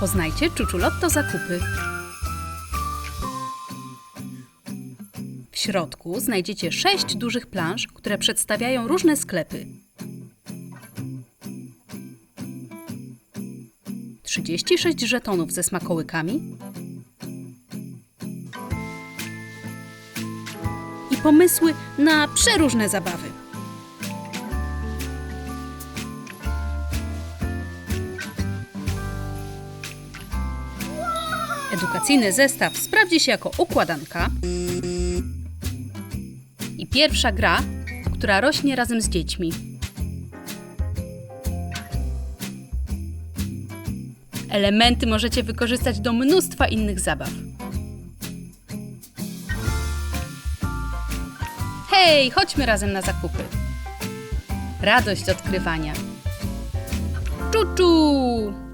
Poznajcie Czuczulotto zakupy. W środku znajdziecie sześć dużych plansz, które przedstawiają różne sklepy. 36 żetonów ze smakołykami i pomysły na przeróżne zabawy. Edukacyjny zestaw sprawdzi się jako układanka i pierwsza gra, która rośnie razem z dziećmi. Elementy możecie wykorzystać do mnóstwa innych zabaw. Hej, chodźmy razem na zakupy. Radość odkrywania. Czuczu!